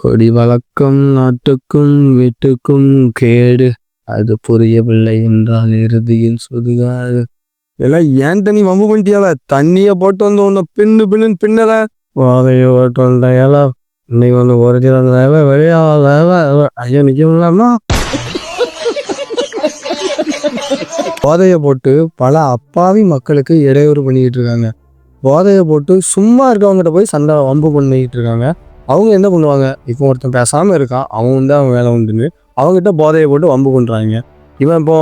கொடி வழக்கம் நாட்டுக்கும் வீட்டுக்கும் கேடு. அது புரியவில்லை என்றால் இறுதியில் சுடுகாடு. எல்லாம் ஏன் தண்ணி வம்பு பண்ணிட்டியால? தண்ணியை போட்டு வந்து உன்னை பின்னு பின்னு பின்னல? வாதைய போட்டு வந்த இன்னைக்கு வந்து ஒரிஜினல் தேவை வெளியாக ஐயோ நிக்கலாம்னா போதையை போட்டு பல அப்பாவி மக்களுக்கு இடையூறு பண்ணிக்கிட்டு இருக்காங்க. போதையை போட்டு சும்மா இருக்கவங்ககிட்ட போய் சண்டை வம்பு பண்ணிக்கிட்டு இருக்காங்க. அவங்க என்ன பண்ணுவாங்க? இப்போ ஒருத்தன் பேசாமல் இருக்கான். அவன் வந்து அவன் வேலை உண்டுன்னு அவங்ககிட்ட போதையை போட்டு வம்பு பண்ணுறாங்க இவன் இப்போ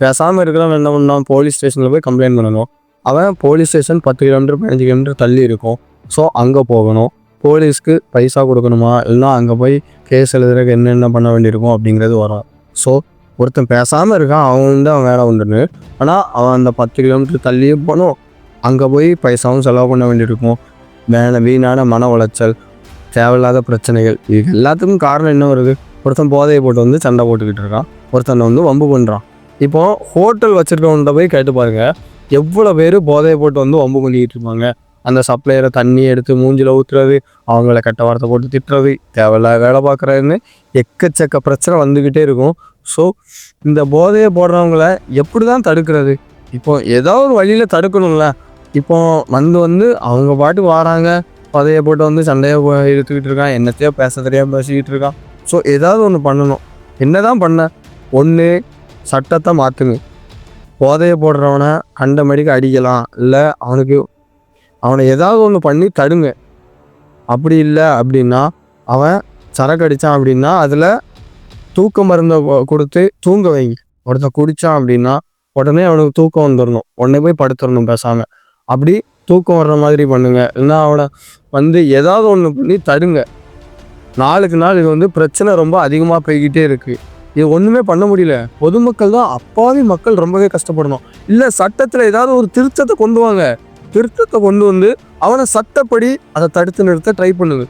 பேசாமல் இருக்கிறவன் என்ன பண்ணான் போலீஸ் ஸ்டேஷனில் போய் கம்ப்ளைண்ட் பண்ணணும். அவன் போலீஸ் ஸ்டேஷன் பத்து கிலோமீட்டர் பதினஞ்சு கிலோமீட்டர் தள்ளி இருக்கும். ஸோ அங்கே போகணும். போலீஸ்க்கு பைசா கொடுக்கணுமா? இல்லைனா அங்கே போய் கேஸ் எழுதுறதுக்கு என்னென்ன பண்ண வேண்டியிருக்கும் அப்படிங்கிறது வரும். ஸோ ஒருத்தன் பேசாமல் இருக்கான். அவன் வந்து அவன் வேலை உண்டுன்னு. ஆனால் அவன் அந்த பத்து கிலோமீட்டர் தள்ளியும் போகணும். அங்கே போய் பைசாவும் செலவு பண்ண வேண்டியிருக்கும். வேலை வீணான மன உளைச்சல் தேவையில்லாத பிரச்சனைகள். இது எல்லாத்துக்கும் காரணம் என்ன வருது? ஒருத்தன் போதையை போட்டு வந்து சண்டை போட்டுக்கிட்டு இருக்கான். ஒருத்தனை வந்து வம்பு பண்ணுறான் இப்போ ஹோட்டல் வச்சுருக்கவன்கிட்ட போய் கேட்டு பாருங்கள் எவ்வளோ பேர் போதையை போட்டு வந்து வம்பு பண்ணிக்கிட்டு இருப்பாங்க? அந்த சப்ளையரை தண்ணி எடுத்து மூஞ்சில் ஊற்றுறது அவங்கள கெட்ட வார்த்தை போட்டு திட்டுறது தேவையில்லாத வேலை பார்க்குறதுன்னு எக்கச்சக்க பிரச்சனை வந்துக்கிட்டே இருக்கும். ஸோ இந்த போதையை போடுறவங்கள எப்படி தான் தடுக்கிறது? இப்போ ஏதோ ஒரு வழியில் தடுக்கணும்ல. இப்போ வந்து வந்து அவங்க பாட்டு வராங்க. பதையை போட்டு வந்து சண்டையை இழுத்துக்கிட்டு இருக்கான். என்னத்தையோ பேச தெரியாமல் பேசிக்கிட்டு இருக்கான். ஸோ ஏதாவது ஒன்று பண்ணணும். என்ன தான் பண்ண ஒன்று சட்டத்தை மாற்றுங்க போதையை போடுறவனை கண்ட மடிக்கு அடிக்கலாம். இல்லை அவனுக்கு அவனை ஏதாவது ஒன்று பண்ணி தடுங்க. அப்படி இல்லை அப்படின்னா அவன் சரக்கு அடித்தான் அப்படின்னா அதில் தூக்க மருந்தை கொ- கொடுத்து தூங்க வைங்க. ஒருத்தன் குடித்தான் அப்படின்னா உடனே அவனுக்கு தூக்கம் வந்துடணும் உடனே போய் படுத்துடணும் பேசாமல் அப்படி தூக்கம் வர்ற மாதிரி பண்ணுங்க. இல்லைன்னா அவனை வந்து ஏதாவது ஒன்று பண்ணி தருங்க நாளுக்கு நாள் இது வந்து பிரச்சனை ரொம்ப அதிகமாக போய்கிட்டே இருக்குது இது ஒன்றுமே பண்ண முடியல. பொதுமக்கள் தான் அப்பாவி மக்கள் ரொம்பவே கஷ்டப்படணும். இல்லை சட்டத்தில் ஏதாவது ஒரு திருத்தத்தை கொண்டு வாங்க. திருத்தத்தை கொண்டு வந்து அவனை சட்டப்படி அதை தடுத்து நிறுத்த ட்ரை பண்ணுது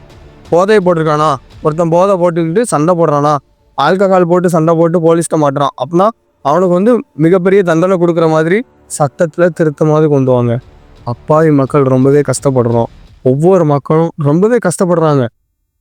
போதையை போட்டிருக்கானா? ஒருத்தன் போதை போட்டுக்கிட்டு சண்டை போடுறானா? ஆல்கஹால் போட்டு சண்டை போட்டு போலீஸ்ட்ட மாட்டுறான். அப்படின்னா அவனுக்கு வந்து மிகப்பெரிய தண்டனை கொடுக்குற மாதிரி சட்டத்தில் திருத்தமாவது கொண்டு வாங்க. அப்பாவி மக்கள் ரொம்பவே கஷ்டப்படுறோம். ஒவ்வொரு மக்களும் ரொம்பவே கஷ்டப்படுறாங்க.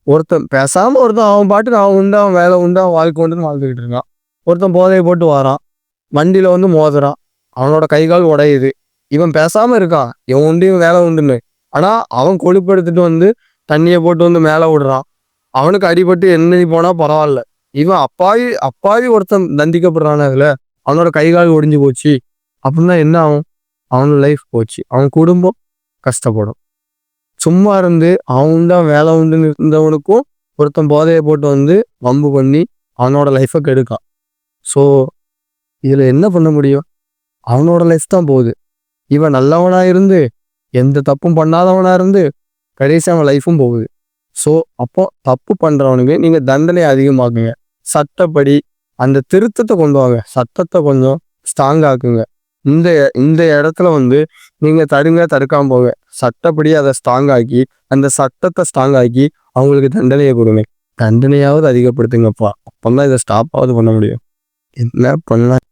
ஒருத்தன் பேசாமல் ஒருத்தன் அவன் பாட்டுக்கு அவன் உண்டு அவன் வேலை உண்டு அவன் வாழ்க்கை உண்டுன்னு வாழ்ந்துக்கிட்டு இருக்கான். ஒருத்தன் போதையை போட்டு வரான். வண்டியில் வந்து மோதுறான். அவனோட கை கால் உடையுது. இவன் பேசாமல் இருக்கான். இவன் உண்டு இவன் வேலை உண்டுன்னு. ஆனால் அவன் கொழுப்பெடுத்துட்டு வந்து தண்ணியை போட்டு வந்து மேலே விடுறான். அவனுக்கு அடிபட்டு எண்ணெய் போனால் பரவாயில்ல. இவன் அப்பாவி அப்பாவி ஒருத்தன் தண்டிக்கப்படுறானே அதில். அவனோட கை கால் ஒடிஞ்சு போச்சு. அப்படின்னா என்ன ஆகும்? அவன் லைஃப் போச்சு. அவன் குடும்பம் கஷ்டப்படும். சும்மா இருந்து அவன் தான் வேலை உண்டுன்னு இருந்தவனுக்கும் ஒருத்தன் போதையை போட்டு வந்து வம்பு பண்ணி அவனோட லைஃப்பை கெடுக்கான். ஸோ இதில் என்ன பண்ண முடியும்? அவனோட லைஃப் தான் போகுது. இவன் நல்லவனாக இருந்து எந்த தப்பும் பண்ணாதவனாக இருந்து கடைசி அவன் லைஃப்பும் போகுது. ஸோ அப்போ தப்பு பண்ணுறவனுக்கு நீங்கள் தண்டனை அதிகமாக்குங்க. சட்டப்படி அந்த திருத்தத்தை கொண்டு வாங்க. சட்டத்தை கொஞ்சம் ஸ்ட்ராங் ஆக்குங்க. இந்த இந்த இடத்துல வந்து நீங்கள் தடுங்க தடுக்காமல் போங்க. சட்டப்படி அதை ஸ்ட்ராங் ஆக்கி அந்த சட்டத்தை ஸ்ட்ராங் ஆக்கி அவங்களுக்கு தண்டனையை கொடுங்க. தண்டனையாவது அதிகப்படுத்துங்கப்பா. அப்போல்லாம் இதை ஸ்டாப்பாவது பண்ண முடியும். என்ன பண்ணலாம்?